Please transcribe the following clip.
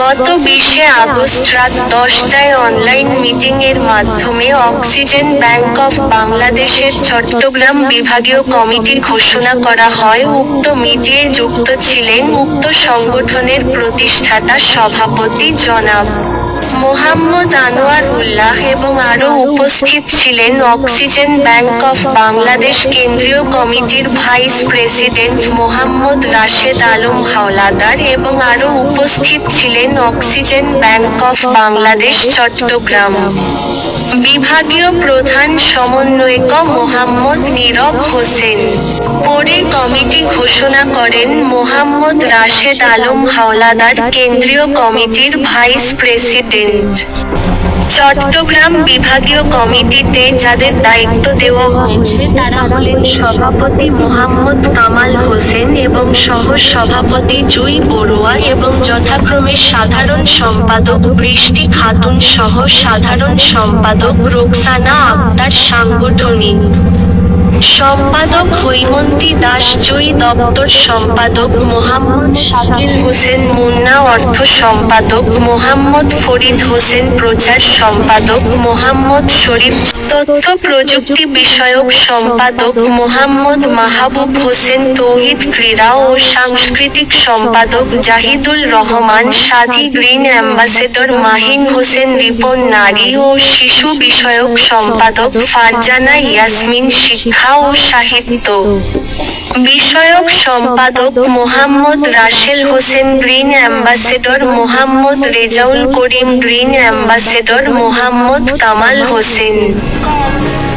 গত বিশে আগস্ট রাত দশটায় অনলাইন মিটিং এর মাধ্যমে অক্সিজেন ব্যাংক অফ বাংলাদেশের চট্টগ্রাম বিভাগীয় কমিটি ঘোষণা করা হয়। উক্ত মিটিয়ে যুক্ত ছিলেন উক্ত সংগঠনের প্রতিষ্ঠাতা সভাপতি জনাব মোহাম্মদ আনোয়ার উল্লাহ এবং আরও উপস্থিত ছিলেন অক্সিজেন ব্যাংক অফ বাংলাদেশ কেন্দ্রীয় কমিটির ভাইস প্রেসিডেন্ট মোহাম্মদ রাশেদ আলম হাওলাদার এবং আরও উপস্থিত ছিলেন oxygen bank of Bangladesh Chattogram. বিভাগীয় প্রধান সমন্বয়ক মোহাম্মদ নীরব হোসেন। কমিটি ঘোষণা করেন মোহাম্মদ রাশেদ আলম হাওলাদার কেন্দ্রীয় কমিটির ভাইস প্রেসিডেন্ট। চট্টগ্রাম বিভাগীয় কমিটিতে যাদের দায়িত্ব দেওয়া হয়েছে, তারা হলেন সভাপতি মোহাম্মদ কামাল হোসেন এবং সহ সভাপতি জুই বড়ুয়া এবং যথাক্রমে সাধারণ সম্পাদক বৃষ্টি খাতুন সহ সাধারণ সম্পাদক রোকসানা আক্তার সাংগঠনিক। সম্পাদক হৈমন্তী দাস, জয়ী দপ্তর সম্পাদক মোহাম্মদ শাকিল হোসেন মুন্না, অর্থ সম্পাদক মোহাম্মদ ফরিদ হোসেন, প্রচার সম্পাদক মোহাম্মদ শরীফ তথ্য প্রযুক্তি বিষয়ক সম্পাদক মোহাম্মদ মাহবুব হোসেন তৌহিদ ক্রীড়া ও সাংস্কৃতিক সম্পাদক জাহিদুল রহমান সাথী গ্রিন অ্যাম্বাসেডর মাহিন হোসেন রিপন নারী ও শিশু বিষয়ক সম্পাদক ফারজানা ইয়াসমিন শিক্ষা ও সাহিত্য। বিষয়ক সম্পাদক Mohammad Rashel Hossain green ambassador Mohammad Rezaul Karim, green ambassador Mohammad Kamal Hossain. gods.